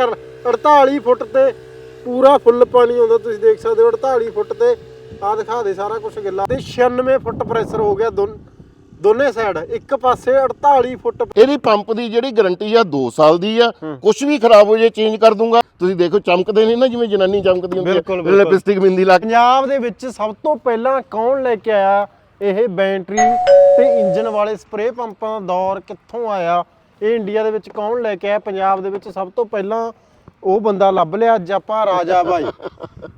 ਕਰ 48 ਫੁੱਟ ਤੇ ਪੂਰਾ ਫੁੱਲ ਪਾਣੀ ਆਉਂਦਾ ਤੁਸੀਂ ਦੇਖ ਸਕਦੇ ਹੋ 48 ਫੁੱਟ ਤੇ। ਆ ਦਿਖਾ ਦੇ ਸਾਰਾ ਕੁਝ ਗਿੱਲਾ। ਤੇ 96 ਫੁੱਟ ਪ੍ਰੈਸ਼ਰ ਹੋ ਗਿਆ ਦੋਨ- ਦੋਨੇ ਸਾਈਡ ਇੱਕ ਪਾਸੇ 48 ਫੁੱਟ। ਇਹਦੀ ਪੰਪ ਦੀ ਜਿਹੜੀ ਗਾਰੰਟੀ ਆ 2 ਸਾਲ ਦੀ ਆ। ਕੁਝ ਵੀ ਖਰਾਬ ਹੋ ਜੇ ਚੇਂਜ ਕਰ ਦੂੰਗਾ। ਤੁਸੀਂ ਦੇਖੋ ਚਮਕਦੇ ਨੇ ਨਾ ਜਿਵੇਂ ਜਨਾਨੀ ਚਮਕਦੀ ਹੁੰਦੀ ਹੈ। ਲਿਪਸਟਿਕ ਬਿੰਦੀ ਲਾ ਪੰਜਾਬ ਦੇ ਵਿੱਚ ਸਭ ਤੋਂ ਪਹਿਲਾਂ ਕੌਣ ਲੈ ਕੇ ਆਇਆ ਇਹ ਬੈਟਰੀ ਤੇ ਇੰਜਨ ਵਾਲੇ ਸਪਰੇਅ ਪੰਪਾਂ ਦਾ ਦੌਰ ਕਿੱਥੋਂ ਆਇਆ? ਇਹ ਇੰਡੀਆ ਦੇ ਵਿੱਚ ਕੌਣ ਲੈ ਕੇ ਆਇਆ? ਪੰਜਾਬ ਦੇ ਵਿੱਚ ਸਭ ਤੋਂ ਪਹਿਲਾਂ ਉਹ ਬੰਦਾ ਲੱਭ ਲਿਆ ਜਪਾ ਰਾਜਾ ਬਾਈ।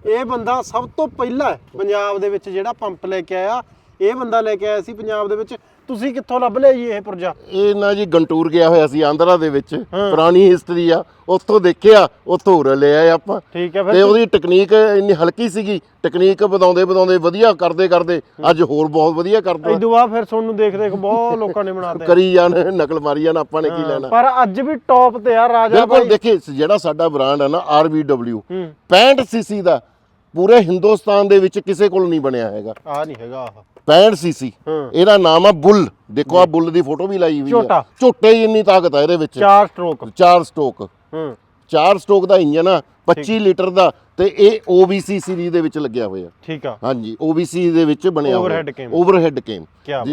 ਇਹ ਬੰਦਾ ਸਭ ਤੋਂ ਪਹਿਲਾਂ ਹੈ ਪੰਜਾਬ ਦੇ ਵਿੱਚ ਜਿਹੜਾ ਪੰਪ ਲੈ ਕੇ ਆਇਆ। ਇਹ ਬੰਦਾ ਲੈ ਕੇ ਆਇਆ ਸੀ ਪੰਜਾਬ ਦੇ ਵਿੱਚ। ਤੁਸੀਂ ਕਿੱਥੋਂ ਲੱਭ ਲਿਆ ਜੀ ਇਹ ਪੁਰਜਾ? ਇਹ ਨਾ ਜੀ ਗੰਟੂਰ ਗਿਆ ਹੋਇਆ ਸੀ ਆਂਧਰਾ ਦੇ ਵਿੱਚ। ਪੁਰਾਣੀ ਹਿਸਟਰੀ ਆ। ਉੱਥੋਂ ਦੇਖਿਆ ਉੱਥੋਂ ਉਰੇ ਲੈ ਆਏ ਆਪਾਂ। ਠੀਕ ਹੈ ਤੇ ਫਿਰ ਉਹਦੀ ਟੈਕਨੀਕ ਇੰਨੀ ਹਲਕੀ ਸੀਗੀ। ਟੈਕਨੀਕ ਵਧਾਉਂਦੇ ਵਧਾਉਂਦੇ ਵਧੀਆ ਕਰਦੇ ਕਰਦੇ ਅੱਜ ਹੋਰ ਬਹੁਤ ਵਧੀਆ ਕਰਦਾ। ਇਦੋਂ ਬਾਅਦ ਫਿਰ ਤੁਹਾਨੂੰ ਦੇਖ ਦੇਖ ਬਹੁਤ ਲੋਕਾਂ ਨੇ ਬਣਾਤੇ। ਕਰੀ ਜਾਣ ਨਕਲ ਮਾਰੀ ਜਾਣ ਆਪਾਂ ਨੇ ਕੀ ਲੈਣਾ। ਪਰ ਅੱਜ ਵੀ ਟੌਪ ਤੇ ਆ ਰਾਜਾ ਬਿਲਕੁਲ ਭਾਈ ਦੇਖੇ ਜਿਹੜਾ ਸਾਡਾ ਬ੍ਰਾਂਡ ਹੈ ਨਾ RVW ਹੂੰ। 65 ਸੀਸੀ ਦਾ ਪੂਰੇ ਹਿੰਦੁਸਤਾਨ ਦੇ ਵਿੱਚ ਕਿਸੇ ਕੋਲ ਨਹੀਂ ਬਣਿਆ ਹੈਗਾ। ਆ ਨਹੀਂ ਹੈਗਾ ਆਹ। 65 ਸੀਸੀ ਇਹਦਾ ਨਾਮ ਆ ਬੁੱਲ। ਦੇਖੋ ਆ ਬੁੱਲ ਦੀ ਫੋਟੋ ਵੀ ਲਾਈ ਹੋਈ। ਹੈ ਝੋਟੇ। ਇੰਨੀ ਤਾਕਤ ਆ ਇਹਦੇ ਵਿੱਚ। ਚਾਰ ਸਟ੍ਰੋਕ ਚਾਰ ਸਟੋਕ ਹੂੰ। ਚਾਰ ਸਟੋਕ ਦਾ ਇੰਜਨ ਆ। 25 ਲੀਟਰ ਦਾ ਤੇ ਇਹ OBC ਸੀਰੀਜ਼ ਦੇ ਵਿੱਚ ਲੱਗਿਆ ਹੋਇਆ। ਠੀਕ ਆ। ਹਾਂਜੀ OBC ਦੇ ਵਿੱਚ ਬਣਿਆ ਹੋਇਆ। ਓਵਰਹੈਡ ਕੇਮ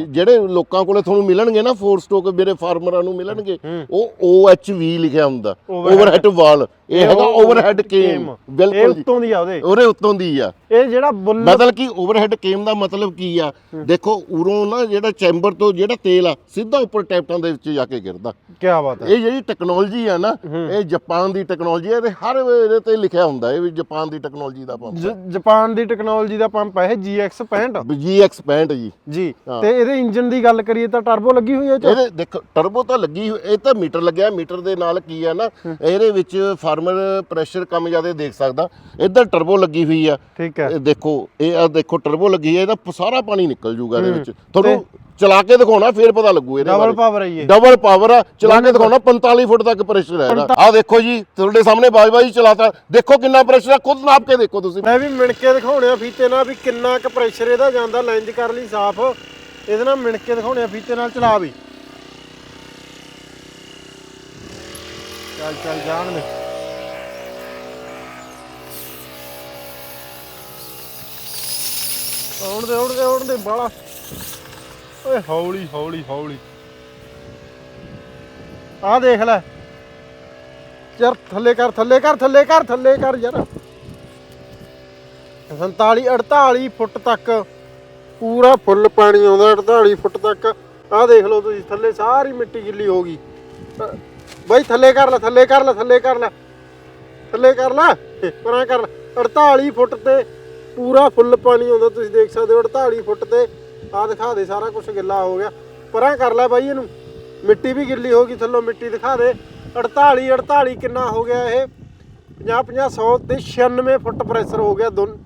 ਜਿਹੜੇ ਲੋਕਾਂ ਕੋਲੇ ਤੁਹਾਨੂੰ ਮਿਲਣਗੇ ਨਾ ਫੋਰ ਸਟੋਕ ਮੇਰੇ ਫਾਰਮਰਾਂ ਨੂੰ ਮਿਲਣਗੇ ਹੂੰ। ਉਹ OHV ਲਿਖਿਆ ਹੁੰਦਾ। ਓਵਰਹੈਡ ਵਾਲ ਇਹ ਹੈਗਾ ਓਵਰਹੈਡ ਕੇਮ ਬਿਲਕੁਲ ਉੱਤੋਂ ਦੀ ਆ ਉਹਦੇ। ਉਹਦੇ ਉੱਤੋਂ ਦੀ ਆ। ਇਹ ਜਿਹੜਾ ਬੁੱਲ ਮਤਲਬ ਕਿ ਓਵਰਹੈਡ ਕੇਮ ਦਾ ਮਤਲਬ ਕੀ ਆ? ਦੇਖੋ ਉਰੋਂ ਨਾ ਜਿਹੜਾ ਚੈਂਬਰ ਤੋਂ ਜਿਹੜਾ ਤੇਲ ਆ ਸਿੱਧਾ ਉੱਪਰ ਟੈਪਟਾਂ ਦੇ ਵਿੱਚ ਜਾ ਕੇ ਗਿਰਦਾ। ਕੀ ਬਾਤ ਹੈ ਇਹ ਜਿਹੜੀ ਟੈਕਨੋਲੋਜੀ ਆ ਨਾ ਇਹ ਜਾਪਾਨ ਦੀ ਟੈਕਨੋਲੋਜੀ ਆ ਇਹਦੇ ਹਰ ਇਹਦੇ ਤੇ ਲਿਖਿਆ ਹੁੰਦਾ ਇਹ ਵੀ ਜਾਪਾਨ ਦੀ ਟੈਕਨੋਲੋਜੀ ਦਾ ਪੰਪ ਜ- ਜਾਪਾਨ ਦੀ ਟੈਕਨੋਲੋਜੀ ਦਾ ਪੰਪ ਹੈ ਇਹ GX 65 GX 65 ਜੀ। ਜੀ ਹਾਂ। ਤੇ ਇਹਦੇ ਇੰਜਨ ਦੀ ਗੱਲ ਕਰੀਏ ਤਾਂ ਟਰਬੋ ਲੱਗੀ ਹੋਈ ਹੈ ਇਹ ਚ? ਇਹਦੇ ਦੇਖੋ ਟਰਬੋ ਤਾਂ ਲੱਗੀ ਹੋਈ- ਇਹ ਤਾਂ ਮੀਟਰ ਲੱਗਿਆ ਮੀਟਰ ਦੇ ਨਾਲ ਕੀ ਆ ਨਾ ਇਹਦੇ ਵਿੱਚ ਫਾਰਮਰ ਪ੍ਰੈਸ਼ਰ ਕਮ ਜ਼ਿਆਦਾ ਦੇਖ ਸਕਦਾ। ਇੱਧਰ ਟਰਬੋ ਲੱਗੀ ਹੋਈ ਆ। ਠੀਕ ਹੈ। ਇਹ ਦੇਖੋ ਇਹ ਆ ਦੇਖੋ ਟਰਬੋ ਲੱਗੀ ਹੈ ਇਹਦਾ ਪ- ਸਾਰਾ ਪਾਣੀ ਨਿਕਲ ਜੂਗਾ ਇਹਦੇ ਵਿੱਚ। ਤੁਹਾਨੂੰ ਚਲਾ ਕੇ ਦਿਖਾਉਣਾ ਫੇਰ ਪਤਾ ਲੱਗੂ ਇਹਦੇ ਡਬਲ ਪਾਵਰ ਹੈ ਇਹ। ਡਬਲ ਪਾਵਰ ਆ ਚਲਾ ਕੇ ਦਿਖਾਉਣਾ 45 ਫੁੱਟ ਤੱਕ ਪ੍ਰੈਸ਼ਰ ਹੈ ਇਹਦਾ। ਆ ਦੇਖੋ ਜੀ ਤੁਹਾਡੇ ਸਾਹਮਣੇ ਬਾਜ-ਬਾਜੀ ਚਲਾਤਾ। ਦੇਖੋ ਕਿੰਨਾ ਪ੍ਰੈਸ਼ਰ ਆ ਖੁਦ ਨਾਪ ਕੇ ਦੇਖੋ ਤੁਸੀਂ। ਮੈਂ ਵੀ ਮਿਣ ਕੇ ਦਿਖਾਉਣੇ ਆ ਫੀਤੇ ਨਾਲ ਵੀ ਕਿੰਨਾ ਕੁ ਪ੍ਰੈਸ਼ਰ ਇਹਦਾ ਜਾਂਦਾ ਲੈਂਜ ਕਰ ਲਈ ਸਾਫ਼। ਇਹਦੇ ਨਾਲ ਮਿਣ ਕੇ ਦਿਖਾਉਣੇ ਆ ਫੀਤੇ ਨਾਲ ਚਲਾ ਵੀ। ਚੱਲ ਚੱਲ ਜਾਣ ਦੇ। ਆਉਣ ਦੇ ਆਉਣ ਦੇ ਆਉਣ ਦੇ ਬਾਲਾ। ਓਏ ਹੌਲੀ ਹੌਲੀ ਹੌਲੀ। ਆ ਦੇਖ ਲੈ। ਯਾਰ ਥੱਲੇ ਕਰ ਥੱਲੇ ਕਰ ਥੱਲੇ ਕਰ ਥੱਲੇ ਕਰ ਯਾਰ। 47 48 ਫੁੱਟ ਤੱਕ। ਪੂਰਾ ਫੁੱਲ ਪਾਣੀ ਆਉਂਦਾ 48 ਫੁੱਟ ਤੱਕ। ਆਹ ਦੇਖ ਲਓ ਤੁਸੀਂ, ਥੱਲੇ ਸਾਰੀ ਮਿੱਟੀ ਗਿੱਲੀ ਹੋ ਗਈ। ਬਾਈ ਥੱਲੇ ਕਰ ਲੈ, ਥੱਲੇ ਕਰ ਲੈ, ਥੱਲੇ ਕਰ ਲੈ। ਥੱਲੇ ਕਰ ਲੈ, ਪਰਾਂ ਕਰ ਲੈ। 48 ਫੁੱਟ ਤੇ ਪੂਰਾ ਫੁੱਲ ਪਾਣੀ ਆਉਂਦਾ, ਤੁਸੀਂ ਦੇਖ ਸਕਦੇ ਹੋ 48 ਫੁੱਟ ਤੇ। ਆਹ ਦਿਖਾ ਦੇ, ਸਾਰਾ ਕੁਝ ਗਿੱਲਾ ਹੋ ਗਿਆ। ਪਰਾਂ ਕਰ ਲੈ ਬਾਈ ਇਹਨੂੰ। ਮਿੱਟੀ ਵੀ ਗਿੱਲੀ ਹੋ ਗਈ, ਥੱਲੋਂ ਮਿੱਟੀ ਦਿਖਾ ਦੇ। 48 48 ਕਿੰਨਾ ਹੋ ਗਿਆ ਇਹ? 50 50 100 ਤੇ 96 ਫੁੱਟ ਪ੍ਰੈਸ਼ਰ ਹੋ ਗਿਆ ਦੋਨ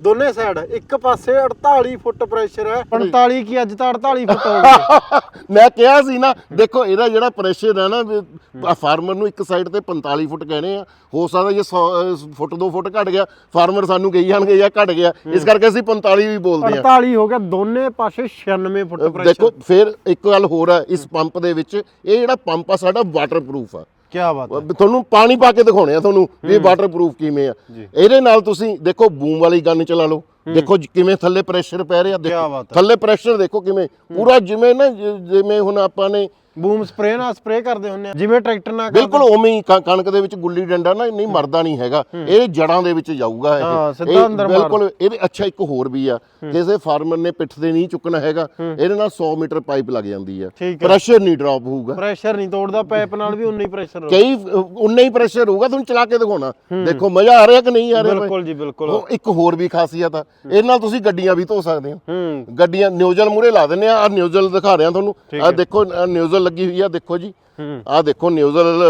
ਦੋਨੇ ਸਾਈਡ ਇੱਕ ਪਾਸੇ 48 ਫੁੱਟ ਪ੍ਰੈਸ਼ਰ ਹੈ। 45 ਕੀ ਅੱਜ ਤਾਂ 48 ਫੁੱਟ ਹੋ ਗਿਆ ਮੈਂ ਕਿਹਾ ਸੀ ਨਾ ਦੇਖੋ ਇਹਦਾ ਜਿਹੜਾ ਪ੍ਰੈਸ਼ਰ ਹੈ ਨਾ ਫਾਰਮਰ ਨੂੰ ਇੱਕ ਸਾਈਡ ਤੇ 45 ਫੁੱਟ ਕਹਿਣੇ ਆ। ਹੋ ਸਕਦਾ ਜੇ 100 ਅ, ਫੁੱਟ 2 ਫੁੱਟ ਘਟ ਗਿਆ ਫਾਰਮਰ ਸਾਨੂੰ ਕਹੀ ਜਾਣਗੇ ਜਾਂ ਘਟ ਗਿਆ। ਇਸ ਕਰਕੇ ਅਸੀਂ 45 ਵੀ ਬੋਲਦੇ ਆ। 48 ਹੋ ਗਿਆ ਦੋਨੇ ਪਾਸੇ 96 ਫੁੱਟ ਦੇਖੋ ਪ੍ਰੈਸ਼ਰ ਫਿਰ ਇੱਕ ਗੱਲ ਹੋਰ ਹੈ ਇਸ ਪੰਪ ਦੇ ਵਿੱਚ ਇਹ ਜਿਹੜਾ ਪੰਪ ਆ ਸਾਡਾ ਵਾਟਰਪ੍ਰੂਫ ਆ। ਕੀ ਬਾਤ ਹੈ। ਤੁਹਾਨੂੰ ਪਾਣੀ ਪਾ ਕੇ ਦਿਖਾਉਣੇ ਆ ਤੁਹਾਨੂੰ ਵੀ ਵਾਟਰਪ੍ਰੂਫ ਕਿਵੇਂ ਆ। ਇਹਦੇ ਨਾਲ ਤੁਸੀਂ ਦੇਖੋ ਬੂਮ ਵਾਲੀ ਗਨ ਚਲਾ ਲਓ। ਦੇਖੋ ਕਿਵੇਂ ਥੱਲੇ ਪ੍ਰੈਸ਼ਰ ਪੈ ਰਿਹਾ ਦੇਖੋ। ਥੱਲੇ ਪ੍ਰੈਸ਼ਰ ਦੇਖੋ ਕਿਵੇਂ। ਪੂਰਾ ਜਿਵੇਂ ਨਾ ਜਿਵੇਂ ਹੁਣ ਆਪਾਂ ਨੇ ਬੂਮ ਸਪਰੇ ਨਾਲ ਸਪਰੇ ਕਰਦੇ ਹੁੰਦੇ ਆ ਜਿਵੇਂ ਟਰੈਕਟਰ ਨਾਲ ਕਰਦੇ। ਬਿਲਕੁਲ ਉਵੇਂ ਹੀ ਕ- ਕਣਕ ਦੇ ਵਿੱਚ ਗੁੱਲੀ ਡੰਡਾ ਨਾ ਨਹੀਂ ਮਰਦਾ ਨਹੀਂ ਹੈਗਾ। ਇਹ ਜੜਾਂ ਦੇ ਵਿੱਚ ਜਾਊਗਾ ਇਹ। ਹਾਂ, ਸਿੱਧਾ ਇਹ ਅੰਦਰ ਮਾਰ। ਬਿਲਕੁਲ ਇਹਦੇ ਅੱਛਾ ਇੱਕ ਹੋਰ ਵੀ ਆ। ਕਿਸੇ ਫਾਰਮਰ ਨੇ ਪਿੱਠ ਤੇ ਨਹੀਂ ਚੁੱਕਣਾ ਹੈਗਾ ਇਹਦੇ ਨਾਲ 100 ਮੀਟਰ ਪਾਈਪ ਲੱਗ ਜਾਂਦੀ ਆ। ਠੀਕ ਹੈ। ਪ੍ਰੈਸ਼ਰ ਨਹੀਂ ਡ੍ਰੌਪ ਹੋਊਗਾ। ਪ੍ਰੈਸ਼ਰ ਨਹੀਂ ਤੋੜਦਾ ਪਾਈਪ ਨਾਲ ਵੀ ਉਨਾ ਹੀ ਪ੍ਰੈਸ਼ਰ ਕਈ ਉਨਾ ਹੀ ਪ੍ਰੈਸ਼ਰ ਹੋਊਗਾ ਤੁਹਾਨੂੰ ਚਲਾ ਕੇ ਦਿਖਾਉਣਾ। ਦੇਖੋ ਮਜ਼ਾ ਆ ਰਿਹਾ ਕਿ ਨਹੀਂ ਆ ਰਿਹਾ ਬਿਲਕੁਲ ਜੀ ਬਿਲਕੁਲ। ਉਹ ਇੱਕ ਹੋਰ ਵੀ ਖਾਸੀਅਤ ਆ। ਇਹਦੇ ਨਾਲ ਤੁਸੀਂ ਗੱਡੀਆਂ ਵੀ ਧੋ ਸਕਦੇ ਹੋ। ਹੂੰ। ਗੱਡੀਆਂ ਨਿਊਜ਼ਲ ਮੂਰੇ ਲਾ ਦਿੰਨੇ ਆ ਆ ਨਿਊਜ਼ਲ ਦਿਖਾ ਰਿਹਾ ਤੁਹਾਨੂੰ। ਆ ਦੇਖੋ ਨਿਊਜ਼ਲ ਲੱਗੀ ਹੋਈ ਆ ਦੇਖੋ ਜੀ। ਹੂੰ। ਆ ਦੇਖੋ ਨਿਊਜ਼ਲ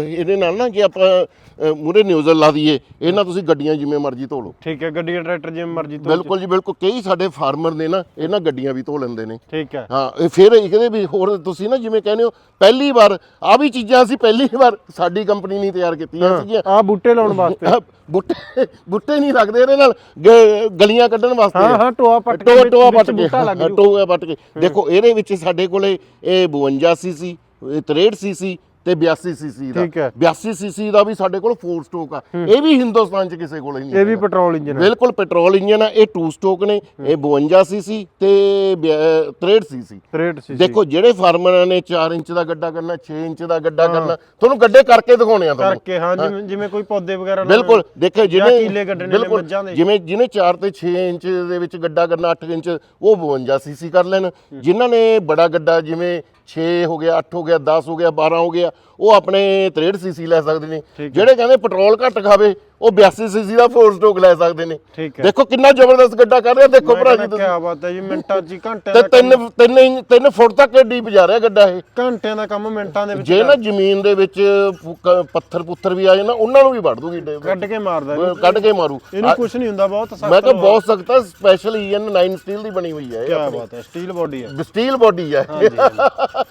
ਇਹਦੇ ਨਾਲ ਨਾ ਜੇ ਆਪਾਂ ਮੂਰੇ ਨਿਊਜ਼ਲ ਲਾ ਦਈਏ ਇਹ ਨਾਲ ਤੁਸੀਂ ਗੱਡੀਆਂ ਜਿਵੇਂ ਮਰਜ਼ੀ ਧੋ ਲਓ। ਠੀਕ ਹੈ ਗੱਡੀ ਟਰੈਕਟਰ ਜਿਵੇਂ ਮਰਜ਼ੀ ਤੋਂ ਬਿਲਕੁਲ ਜੀ ਬਿਲਕੁਲ। ਕਈ ਸਾਡੇ ਫਾਰਮਰ ਨੇ ਨਾ ਇਹਨਾਂ ਗੱਡੀਆਂ ਵੀ ਧੋ ਲੈਂਦੇ ਨੇ। ਠੀਕ ਹੈ। ਹਾਂ ਇਹ ਫਿਰ ਇਹਦੇ ਵੀ ਹੋਰ ਤੁਸੀਂ ਨਾ ਜਿਵੇਂ ਕਹਿੰਦੇ ਹੋ ਪਹਿਲੀ ਵਾਰ ਆ ਵੀ ਚੀਜ਼ਾਂ ਅਸੀਂ ਪਹਿਲੀ ਵਾਰ ਸਾਡੀ ਕੰਪਨੀ ਨੇ ਤਿਆਰ ਕੀਤੀਆਂ ਸੀਗੀਆਂ। ਆ ਬੂਟੇ ਲਾਉਣ ਵਾਸਤੇ। ਆਹ ਬੁੱਟੇ ਬੁੱਟੇ ਨਹੀਂ ਲੱਗਦੇ ਇਹਦੇ ਨਾਲ ਗਲੀਆਂ ਕੱਢਣ ਵਾਸਤੇ। ਹਾਂ ਹਾਂ ਟੋਆ ਪੱਟ ਕੇ ਟੋਆ ਪੱਟ ਕੇ ਟੋਆ ਪੱਟ ਕੇ। ਦੇਖੋ ਇਹਦੇ ਵਿੱਚ ਸਾਡੇ ਕੋਲੇ ਇਹ 52 ਸੀਸੀ 63 ਸੀਸੀ ਤੇ 82 ਸੀਸੀ ਦਾ। ਠੀਕ ਹੈ। 82 ਸੀਸੀ ਦਾ ਵੀ ਸਾਡੇ ਕੋਲ 4 ਸਟੋਕ ਆ। ਇਹ ਵੀ ਹਿੰਦੁਸਤਾਨ 'ਚ ਕਿਸੇ ਕੋਲ ਨਹੀਂ ਇਹ ਵੀ। ਪੈਟਰੋਲ ਇੰਜਨ ਹੈ ਬਿਲਕੁਲ ਪੈਟਰੋਲ ਇੰਜਨ ਆ। ਇਹ 2 ਸਟੋਕ ਨੇ। ਇਹ 52 ਸੀਸੀ ਤੇ 63 ਸੀਸੀ 63 ਸੀ ਦੇਖੋ ਜਿਹੜੇ ਫਾਰਮਰਾਂ ਨੇ 4 ਇੰਚ ਦਾ ਗੱਡਾ ਕਰਨਾ 6 ਇੰਚ ਦਾ ਗੱਡਾ ਕਰਨਾ ਤੁਹਾਨੂੰ ਗੱਡੇ ਕਰਕੇ ਦਿਖਾਉਣੇ ਆ ਤੁਹਾਨੂੰ। ਕਰਕੇ ਹਾਂ ਜਿਵੇਂ ਜਿਵੇਂ ਕੋਈ ਪੌਦੇ ਵਗੈਰਾ। ਬਿਲਕੁਲ ਦੇਖੋ ਜਿਹਨੇ ਕੀਲੇ ਕੱਢਣੇ ਨੇ ਬਿਲਕੁਲ, ਮੱਝਾਂ ਦੇ। ਜਿਵੇਂ ਜਿਹਨੇ 4 ਤੇ 6 ਇੰਚ ਦੇ ਵਿੱਚ ਗੱਡਾ ਕਰਨਾ 8 ਇੰਚ ਉਹ 52 ਸੀਸੀ ਕਰ ਲੈਣ। ਜਿਨ੍ਹਾਂ ਨੇ ਬੜਾ ਗੱਡਾ ਜਿਵੇਂ 6 ਹੋ ਗਿਆ 8 ਹੋ ਗਿਆ 10 ਹੋ ਗਿਆ 12 ਹੋ ਗਿਆ ਉਹ ਆਪਣੇ 63 ਸੀਸੀ ਲੈ ਸਕਦੇ ਨੇ। ਜਿਹੜੇ ਕਹਿੰਦੇ ਪੈਟਰੋਲ ਘੱਟ ਖਾਵੇ ਉਹ 82 ਸੀਸੀ ਦਾ 4 ਸਟੋਕ ਲੈ ਸਕਦੇ ਨੇ। ਠੀਕ ਹੈ। ਦੇਖੋ ਕਿੰਨਾ ਜ਼ਬਰਦਸਤ ਗੱਡਾ ਕਰ ਰਿਹਾ ਦੇਖੋ ਭਰਾ ਜੀ ਕੀ ਬਾਤ ਹੈ ਜੀ ਮਿੰਟਾਂ 'ਚ ਹੀ ਘੰਟਿਆਂ ਤੇ ਦਾ ਤਿੰਨ ਤਿੰਨ ਇੰਚ- ਤਿੰਨ ਫੁੱਟ ਤੱਕ ਡੀਪ ਜਾ ਰਿਹਾ ਗੱਡਾ ਇਹ। ਘੰਟਿਆਂ ਦਾ ਕੰਮ ਮਿੰਟਾਂ ਦੇ ਵਿੱਚ ਜੇ ਨਾ ਜ਼ਮੀਨ ਦੇ ਵਿੱਚ ਪੱਥਰ ਪੁੱਥਰ ਵੀ ਆ ਜਾਣ ਨਾ ਉਹਨਾਂ ਨੂੰ ਵੀ ਵੱਢ ਦੂਗੀ ਡੇ- ਕੱਢ ਕੇ ਮਾਰਦਾ ਇਹਨੂੰ। ਕੱਢ ਕੇ ਮਾਰੂ। ਇਹਨੂੰ ਕੁਝ ਨਹੀਂ ਹੁੰਦਾ ਬਹੁਤ ਸਖਤ ਮੈਂ ਕਿਹਾ ਬਹੁਤ ਸਖਤ ਹੈ ਸਪੈਸ਼ਲ ਈਐਨ 9 ਸਟੀਲ ਦੀ ਬਣੀ ਹੋਈ ਹੈ ਕੀ ਇਹ ਬਾਤ ਹੈ ਸਟੀਲ ਬੋਡੀ ਹੈ ਸਟੀਲ ਬੋਡੀ ਹੈ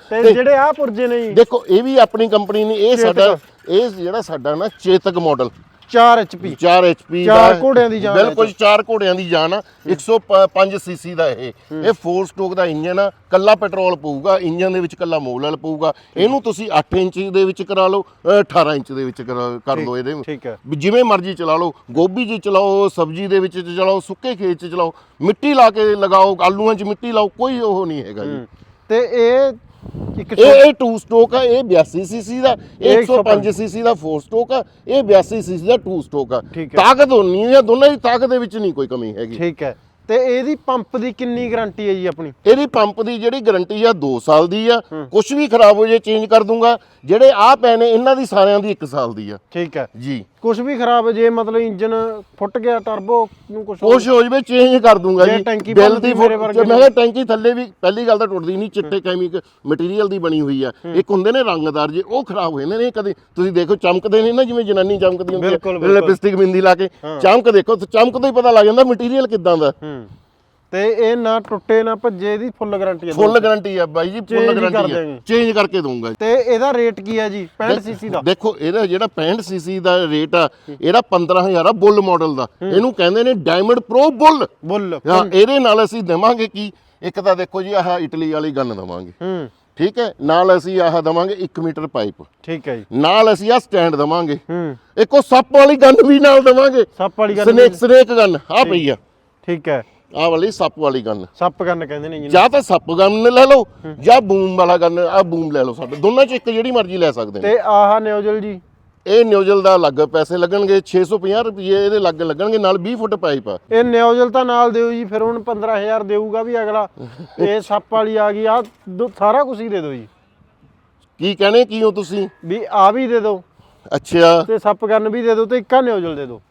ਤੇ ਜਿਹੜੇ ਆ ਪੁਰਜੇ ਨੇ ਜੀ। ਦੇਖੋ ਇਹ ਵੀ ਆਪਣੀ ਕੰਪਨੀ ਨੇ ਇਹ ਸਾਡਾ ਇਹ ਜਿਹੜਾ ਸਾਡਾ ਨਾ ਚੇਤਕ ਮਾਡਲ 4 HP 4 HP ਚਾਰ ਘੋੜਿਆਂ ਦੀ ਜਾਨ ਹੈ ਬਿਲਕੁਲ 4 ਘੋੜਿਆਂ ਦੀ ਜਾਨ ਆ। 105 ਸੀਸੀ ਦਾ ਇਹ। ਇਹ 4 ਸਟੋਕ ਦਾ ਇੰਜਨ ਆ। ਕੱਲਾ ਪੈਟਰੋਲ ਪਊਗਾ ਇੰਜਨ ਦੇ ਵਿੱਚ ਕੱਲਾ ਮੋਬਲ ਪਊਗਾ। ਇਹਨੂੰ ਤੁਸੀਂ 8 ਇੰਚ ਦੇ ਵਿੱਚ ਕਰਾ ਲਓ ਅ, 18 ਇੰਚ ਦੇ ਵਿੱਚ ਕਰਾ- ਲਓ ਇਹਦੇ। ਠੀਕ ਹੈ। ਵੀ ਜਿਵੇਂ ਮਰਜ਼ੀ ਚਲਾ ਲਓ। ਗੋਭੀ 'ਚ ਚਲਾਓ ਸਬਜ਼ੀ ਦੇ ਵਿੱਚ ਚਲਾਓ ਸੁੱਕੇ ਖੇਤ 'ਚ ਚਲਾਓ। ਮਿੱਟੀ ਲਾ ਕੇ ਲਗਾਓ ਆਲੂਆਂ 'ਚ ਮਿੱਟੀ ਲਾਓ ਕੋਈ ਉਹ ਨਹੀਂ ਹੈਗਾ ਜੀ। ਤੇ ਇਹ ਇਹ ਇਹ 2 ਸਟੋਕ ਆ ਇਹ 82 ਸੀਸੀ ਦਾ ਇਹ 105 ਸੀਸੀ ਦਾ 4 ਸਟੋਕ ਆ ਇਹ 82 ਸੀਸੀ ਦਾ 2 ਸਟੋਕ ਆ। ਤਾਕਤ ਹੋਣੀ ਹੈ ਦੋਨਾਂ ਦੀ ਤਾਕਤ ਦੇ ਵਿੱਚ ਨਹੀਂ ਕੋਈ ਕਮੀ ਹੈਗੀ। ਠੀਕ ਹੈ। ਤੇ ਇਹਦੀ ਪੰਪ ਦੀ ਕਿੰਨੀ ਗਾਰੰਟੀ ਹੈ ਜੀ ਆਪਣੀ? ਇਹਦੀ ਪੰਪ ਦੀ ਜਿਹੜੀ ਗਾਰੰਟੀ ਆ 2 ਸਾਲ ਦੀ ਆ। ਕੁਝ ਵੀ ਖਰਾਬ ਹੋ ਜੇ ਚੇਂਜ ਕਰ ਦੂੰਗਾ। ਜਿਹੜੇ ਆ ਪਏ ਨੇ ਇਹਨਾਂ ਦੀ ਸਾਰਿਆਂ ਦੀ 1 ਸਾਲ ਦੀ ਆ। ਠੀਕ ਹੈ। ਜੀ। ਕੁਝ ਵੀ ਖਰਾਬ ਜੇ ਮਤਲਬ ਇੰਜਨ ਫੁੱਟ ਗਿਆ ਟਰਬੋ ਨੂੰ ਕੁਝ ਕੁਛ ਹੋ ਜਵੇ ਚੇਂਜ ਕਰ ਦੂੰਗਾ ਜੇ ਜੀ। ਟੈਂਕੀ ਬਿੱਲ ਦੀ ਮੇਰੇ ਵਰਗੇ ਮੈਂ ਕਿਹਾ ਟੈਂਕੀ ਥੱਲੇ ਵੀ ਪਹਿਲੀ ਗੱਲ ਤਾਂ ਟੁੱਟਦੀ ਨਹੀਂ ਚਿੱਟੇ ਕੈਮੀਕਲ ਮਟੀਰੀਅਲ ਦੀ ਬਣੀ ਹੋਈ ਆ। ਇੱਕ ਹੁੰਦੇ ਨੇ ਰੰਗਦਾਰ ਜੇ ਉਹ ਖਰਾਬ ਹੋਏ ਨੇ ਕਦੇ ਤੁਸੀਂ ਦੇਖੋ ਚਮਕਦੇ ਨੇ ਨਾ ਜਿਵੇਂ ਜਨਾਨੀ ਚਮਕਦੀ ਹੁੰਦੀ ਹੈ। ਲਿਪਸਟਿਕ ਬਿੰਦੀ ਲਾ ਕੇ। ਚਮਕ ਦੇਖੋ ਤੇ ਚਮਕ ਤੋਂ ਹੀ ਪਤਾ ਲੱਗ ਜਾਂਦਾ ਮਟੀਰੀਅਲ ਕਿਦਾਂ ਦਾ। ਹੂੰ। ਤੇ ਇਹ ਨਾ ਟੁੱਟੇ ਨਾ ਭੱਜੇ ਇਹਦੀ ਫੁੱਲ ਗਾਰੰਟੀ ਹੈ ਫੁੱਲ ਗਾਰੰਟੀ ਆ ਬਾਈ ਜੀ ਫੁੱਲ ਕਰ ਗਾਰੰਟੀ ਆ। ਦਿਆਂਗੇ। ਚੇਂਜ ਕਰਕੇ ਦਊਂਗਾ ਤੇ ਇਹਦਾ ਰੇਟ ਕੀ ਹੈ ਜੀ? 65 ਸੀਸੀ ਦਾ। ਦੇਖੋ ਇਹਦਾ ਜਿਹੜਾ 65 ਸੀਸੀ ਦਾ ਰੇਟ ਆ ਇਹਦਾ 15000 ਆ ਬੁੱਲ ਮਾਡਲ ਦਾ। ਇਹਨੂੰ ਕਹਿੰਦੇ ਨੇ ਡਾਇਮੰਡ ਪ੍ਰੋ ਬੁੱਲ। ਬੁੱਲ ਹਾਂ ਇਹਦੇ ਨਾਲ ਅਸੀਂ ਦੇਵਾਂਗੇ ਕੀ? ਇੱਕ ਤਾਂ ਦੇਖੋ ਜੀ ਆਹ ਇਟਲੀ ਵਾਲੀ ਗਨ ਦੇਵਾਂਗੇ। ਹੂੰ। ਠੀਕ ਹੈ? ਨਾਲ ਅਸੀਂ ਆਹ ਦਵਾਂਗੇ 1 ਮੀਟਰ ਪਾਈਪ ਠੀਕ ਹੈ ਜੀ। ਨਾਲ ਅਸੀਂ ਆਹ ਸਟੈਂਡ ਦਵਾਂਗੇ। ਹੂੰ। ਇੱਕ ਸੱਪ ਵਾਲੀ ਗਨ ਵੀ ਨਾਲ ਦਵਾਂਗੇ। ਸੱਪ ਵਾਲੀ ਗੱਲ ਸਨੇਕ ਸਨੇਕ ਗਨ ਆ ਪਈ ਆ। ਠੀਕ ਹੈ। ਆਹ ਵਾਲੀ ਸੱਪ ਵਾਲੀ ਗਨ। ਸੱਪ ਕਰਨ ਕਹਿੰਦੇ ਨੇ ਜੀ। ਜਾਂ ਤਾਂ ਸੱਪ ਗਨ ਲੈ ਲਓ ਜਾਂ ਬੂਮ ਵਾਲਾ ਗਨ ਆ ਬੂਮ ਲੈ ਲਓ ਸਾਡੇ। ਦੋਨਾਂ ਚ ਇੱਕ ਜਿਹੜੀ ਮਰਜ਼ੀ ਲੈ ਸਕਦੇ ਨੇ। ਤੇ ਆਹ ਨਿਊਜ਼ਲ ਜੀ। ਇਹ ਨਿਊਜ਼ਲ ਦਾ ਅਲੱਗ ਪੈਸੇ ਲੱਗਣਗੇ 650 ਰੁਪਏ ਇਹਦੇ ਲੱਗ ਲੱਗਣਗੇ ਨਾਲ 20 ਫੁੱਟ ਪਾਈਪ ਆ। ਇਹ ਨਿਊਜ਼ਲ ਤਾਂ ਨਾਲ ਦਿਓ ਜੀ ਫਿਰ ਹੁਣ 15000 ਦੇਊਗਾ ਵੀ ਅਗਲਾ। ਇਹ ਸੱਪ ਵਾਲੀ ਆ ਗਈ ਆ ਸਾਰਾ ਕੁਝ ਹੀ ਦੇ ਦਿਓ ਜੀ। ਕੀ ਕਹਣੇ ਕੀ ਹੋ ਤੁਸੀਂ? ਵੀ ਆ ਵੀ ਦੇ ਦਿਓ। ਅੱਛਾ। ਤੇ ਸੱਪ ਕਰਨ ਵੀ ਦੇ ਦਿਓ ਤੇ ਇੱਕਾ ਨਿਊਜ਼ਲ ਦੇ ਦਿਓ।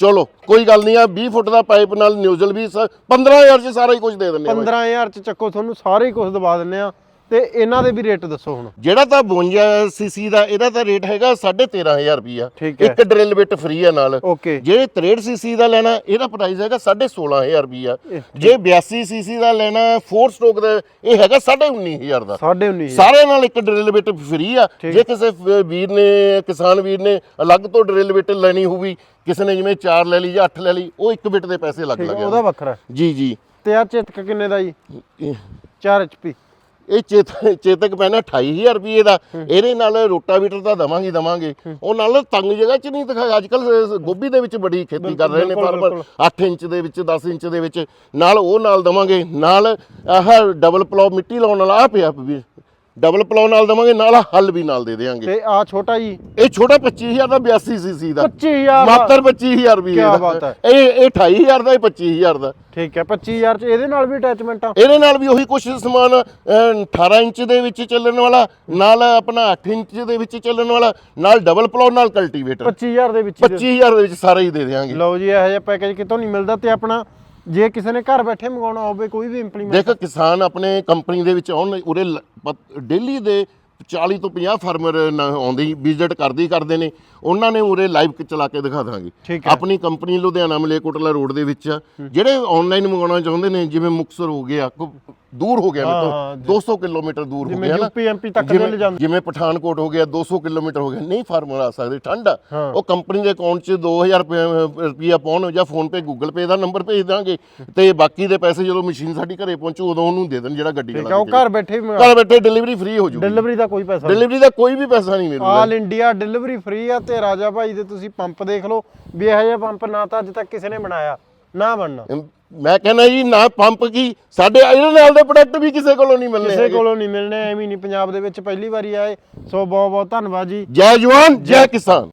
ਚਲੋ, ਕੋਈ ਗੱਲ ਨਹੀਂ ਆ 20 ਫੁੱਟ ਦਾ ਪਾਈਪ ਨਾਲ ਨਿਊਜ਼ਲ ਵੀ ਸ- 15000 ਚ ਸਾਰਾ ਹੀ ਕੁਝ ਦੇ ਦਿੰਦੇ ਆ ਬਾਈ। 15000 ਚ ਚੱਕੋ, ਤੁਹਾਨੂੰ ਸਾਰੇ ਹੀ ਕੁਝ ਦਵਾ ਦਿੰਨੇ ਆ ਤੇ ਇਹਨਾਂ ਦੇ ਵੀ ਰੇਟ ਦੱਸੋ ਹੁਣ। ਜਿਹੜਾ ਤਾਂ 52 ਸੀਸੀ ਦਾ ਇਹਦਾ ਤਾਂ ਰੇਟ ਹੈਗਾ 13500 ਰੁਪਿਆ। ਇੱਕ ਡਰਿਲ ਬਿਟ ਫ੍ਰੀ ਆ ਨਾਲ। ਜੇ 63 ਸੀਸੀ ਦਾ ਲੈਣਾ ਇਹਦਾ ਪ੍ਰਾਈਸ ਹੈਗਾ 16500 ਰੁਪਿਆ ਜੇ 82 ਸੀਸੀ ਦਾ ਲੈਣਾ 4 ਸਟ੍ਰੋਕ ਦਾ ਇਹ ਹੈਗਾ 19500 ਦਾ। 19.5 ਸਾਰਿਆਂ ਨਾਲ ਇੱਕ ਡਰਿਲ ਬਿਟ ਫ੍ਰੀ ਆ। ਜੇ ਕਿਸੇ ਵੀਰ ਨੇ ਕਿਸਾਨ ਵੀਰ ਨੇ ਅਲੱਗ ਤੋਂ ਡਰਿਲ ਬਿਟ ਲੈਣੀ ਹੋਊਗੀ ਕਿਸੇ ਨੇ ਜਿਵੇਂ 4 ਲੈ ਲਈ ਜਾਂ 8 ਲੈ ਲਈ ਉਹ ਇੱਕ ਬਿਟ ਦੇ ਪੈਸੇ ਲੱਗ ਲੱਗੇ ਉਹਦਾ ਵੱਖਰਾ। ਜੀ ਜੀ। ਤੇ ਆ ਚਿਤਕ ਕਿੰਨੇ ਦਾ ਜੀ? 4 HP ਇਹ ਚੇਤ ਚੇਤਕ ਪੈਣਾ 28000 ਰੁਪਏ ਦਾ। ਇਹਦੇ ਨਾਲ ਰੋਟਾਵੀਟਰ ਤਾਂ ਦਵਾਂਗੇ ਦਵਾਂਗੇ। ਉਹ ਨਾਲ ਤੰਗ ਜਗ੍ਹਾ 'ਚ ਨਹੀਂ ਦਿਖਾ ਅੱਜ ਕੱਲ ਗੋਭੀ ਦੇ ਵਿੱਚ ਬੜੀ ਖੇਤੀ ਕਰ ਰਹੇ ਨੇ ਫਾਰਮਰ। 8 ਇੰਚ ਦੇ ਵਿੱਚ 10 ਇੰਚ ਦੇ ਵਿੱਚ। ਨਾਲ ਉਹ ਨਾਲ ਦਵਾਂਗੇ। ਨਾਲ ਆਹ ਡਬਲ ਪਲਾਉ ਮਿੱਟੀ ਲਾਉਣ ਵਾਲਾ ਆ ਪਿਆ ਵੀ ਡਬਲ ਪਲਾਉ ਨਾਲ ਦਵਾਂਗੇ ਨਾਲ ਹੱਲ ਵੀ ਨਾਲ ਦੇ ਦੇਵਾਂਗੇ। ਤੇ ਆ ਛੋਟਾ ਜੀ। ਇਹ ਛੋਟਾ 25000 ਦਾ 82 ਸੀਸੀ ਦਾ। 25000 ਮਾਤਰ 25000 ਰੁਪਏ ਦਾ ਬਾਤ ਹੈ। ਇਹ ਇਹ 28000 ਦਾ ਇਹ 25000 ਦਾ। ਠੀਕ ਹੈ 25000 ਚ ਇਹਦੇ ਨਾਲ ਵੀ ਅਟੈਚਮੈਂਟ ਆ? ਇਹਦੇ ਨਾਲ ਵੀ ਉਹੀ ਕੁਛ ਸਮਾਨ ਅਹ, 18 ਇੰਚ ਦੇ ਵਿੱਚ ਚੱਲਣ ਵਾਲਾ ਨਾਲ ਆਪਣਾ 8 ਇੰਚ ਦੇ ਵਿੱਚ ਚੱਲਣ ਵਾਲਾ ਨਾਲ ਡਬਲ ਪਲਾਉ ਨਾਲ ਕਲਟੀਵੇਟਰ 25000 ਦੇ ਵਿੱਚ ਹੀ ਦੇ- 25000 ਦੇ ਵਿੱਚ ਸਾਰਾ ਹੀ ਦੇ ਦੇਵਾਂਗੇ। ਲਓ ਜੀ ਇਹੋ ਜਿਹਾ ਪੈਕੇਜ ਕਿਤੋਂ ਨਹੀਂ ਮਿਲਦਾ ਤੇ ਆਪਣਾ ਜੇ ਕਿਸੇ ਨੇ ਘਰ ਬੈਠੇ ਮੰਗਾਉਣਾ ਹੋਵੇ ਕੋਈ ਵੀ ਇੰਪਲੀਮੈਂਟ ਦੇਖ ਕਿਸਾਨ ਆਪਣੇ ਕੰਪਨੀ ਦੇ ਵਿੱਚ ਆਉਣ ਉਰੇ ਡੇਲੀ ਦੇ 40 ਤੋਂ 50 ਫਾਰਮਰ ਆਉਂਦੇ ਵਿਜ਼ਿਟ ਕਰਦੇ ਹੀ ਕਰਦੇ ਨੇ। ਉਹਨਾਂ ਨੇ ਉਰੇ ਲਾਈਵ ਚਲਾ ਕੇ ਦਿਖਾ ਦਾਂਗੇ। ਆਪਣੀ ਕੰਪਨੀ ਲੁਧਿਆਣਾ ਮਲੇਕੋਟਲਾ ਰੋਡ ਦੇ ਵਿੱਚ ਆ। ਜਿਹੜੇ ਆਨਲਾਈਨ ਮੰਗਾਉਣਾ ਚਾਹੁੰਦੇ ਨੇ ਜਿਵੇਂ ਮੁਕਸਰ ਹੋ ਗਿਆ ਦੂਰ ਹੋ ਗਿਆ ਹਾਂ, ਮਤਲਬ ਹਾਂ, 200 ਕਿਲੋਮੀਟਰ ਦੂਰ ਹੋ ਜਿਵੇਂ ਗਿਆ ਨਾ। ਐਮਪੀ ਤੱਕ ਦੇ ਜਿਵੇਂ- ਲੈ ਜਾਂਦੇ। ਜਿਵੇਂ ਪਠਾਨਕੋਟ ਹੋ ਗਿਆ 200 ਕਿਲੋਮੀਟਰ ਹੋ ਗਿਆ। ਨਹੀਂ ਫਾਰਮਰ ਆ ਸਕਦੇ ਠੰਡ ਆ। ਹਾਂ। ਉਹ ਕੰਪਨੀ ਦੇ ਅਕਾਊਂਟ 'ਚ 2000 ਰੁਪਏ- ਰੁਪਈਆ ਪਾਉਣ ਜਾਂ ਫੋਨ ਪੇ ਗੂਗਲ ਪੇ ਦਾ ਨੰਬਰ ਭੇਜ ਦਾਂਗੇ। ਤੇ ਬਾਕੀ ਦੇ ਪੈਸੇ ਜਦੋਂ ਮਸ਼ੀਨ ਸਾਡੀ ਘਰੇ ਪਹੁੰਚੂ ਉਦੋਂ ਉਹਨੂੰ ਦੇ ਦੇਣ ਜਿਹੜਾ ਗੱਡੀ ਠੀਕ ਆ ਉਹ ਘਰ ਬੈਠੇ ਵੀ ਘਰ ਬੈਠੇ ਡਿਲੀਵਰੀ ਫ੍ਰੀ ਹੋ ਜੂਗੀ। ਡਿਲੀਵਰੀ ਦਾ ਕੋਈ ਪੈਸਾ ਨਹੀਂ ਡਿਲੀਵਰੀ ਦਾ ਕੋਈ ਵੀ ਪੈਸਾ ਨਹੀਂ ਮਿਲੂਗਾ ਆਲ ਇੰਡੀਆ ਡਿਲੀਵਰੀ ਫ੍ਰੀ ਆ ਤੇ ਰਾਜਾ ਭਾਈ ਦੇ ਤੁਸੀਂ ਪੰਪ ਦੇਖ ਲਓ। ਵੀ ਇਹੋ ਜਿਹਾ ਪੰਪ ਨਾ ਤਾਂ ਅੱਜ ਤੱਕ ਕਿਸੇ ਨੇ ਬਣਾਇਆ ਨਾ ਬਣਨਾ। ਮੈਂ ਕਹਿੰਦਾ ਜੀ ਨਾ ਪੰਪ ਕੀ ਸਾਡੇ ਇਹਦੇ ਨਾਲ ਦੇ ਪ੍ਰੋਡਕਟ ਵੀ ਕਿਸੇ ਕੋਲੋਂ ਨਹੀਂ ਮਿਲਨੇ ਕਿਸੇ। ਕੋਲੋਂ ਨਹੀਂ ਮਿਲਣੇ ਐਵੇਂ ਨਹੀਂ ਪੰਜਾਬ ਦੇ ਵਿੱਚ ਪਹਿਲੀ ਵਾਰੀ ਆਏ। ਸੋ ਬਹੁਤ ਬਹੁਤ ਧੰਨਵਾਦ ਜੀ। ਜੈ ਜਵਾਨ ਜੈ ਕਿਸਾਨ।